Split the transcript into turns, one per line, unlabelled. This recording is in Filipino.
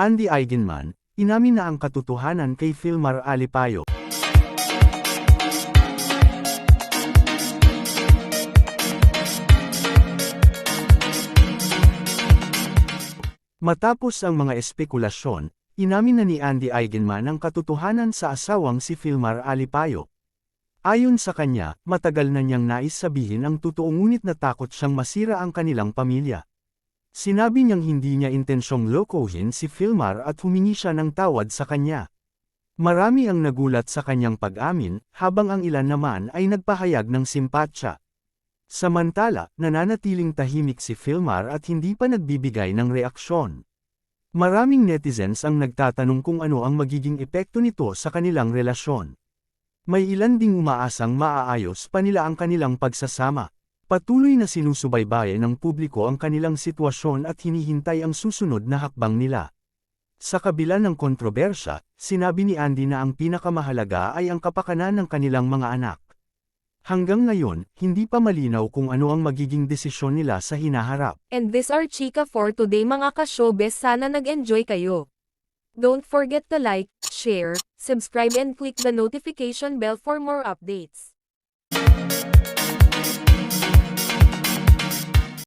Andy Eigenman, inamin na ang katotohanan kay Filmar Alipayo. Matapos ang mga espekulasyon, inamin na ni Andy Eigenman ang katotohanan sa asawang si Filmar Alipayo. Ayon sa kanya, matagal na niyang nais sabihin ang totoo ngunit natakot siyang masira ang kanilang pamilya. Sinabi niyang hindi niya intensyong lokohin si Filmar at humingi siya ng tawad sa kanya. Marami ang nagulat sa kanyang pag-amin, habang ang ilan naman ay nagpahayag ng simpatsya. Samantala, nananatiling tahimik si Filmar at hindi pa nagbibigay ng reaksyon. Maraming netizens ang nagtatanong kung ano ang magiging epekto nito sa kanilang relasyon. May ilan ding umaasang maaayos pa nila ang kanilang pagsasama. Patuloy na sinusubaybayan ng publiko ang kanilang sitwasyon at hinihintay ang susunod na hakbang nila. Sa kabila ng kontrobersya, sinabi ni Andy na ang pinakamahalaga ay ang kapakanan ng kanilang mga anak. Hanggang ngayon, hindi pa malinaw kung ano ang magiging desisyon nila sa hinaharap.
And this are Chika for today mga ka-showbiz sana nag-enjoy kayo. Don't forget to like, share, subscribe and click the notification bell for more updates.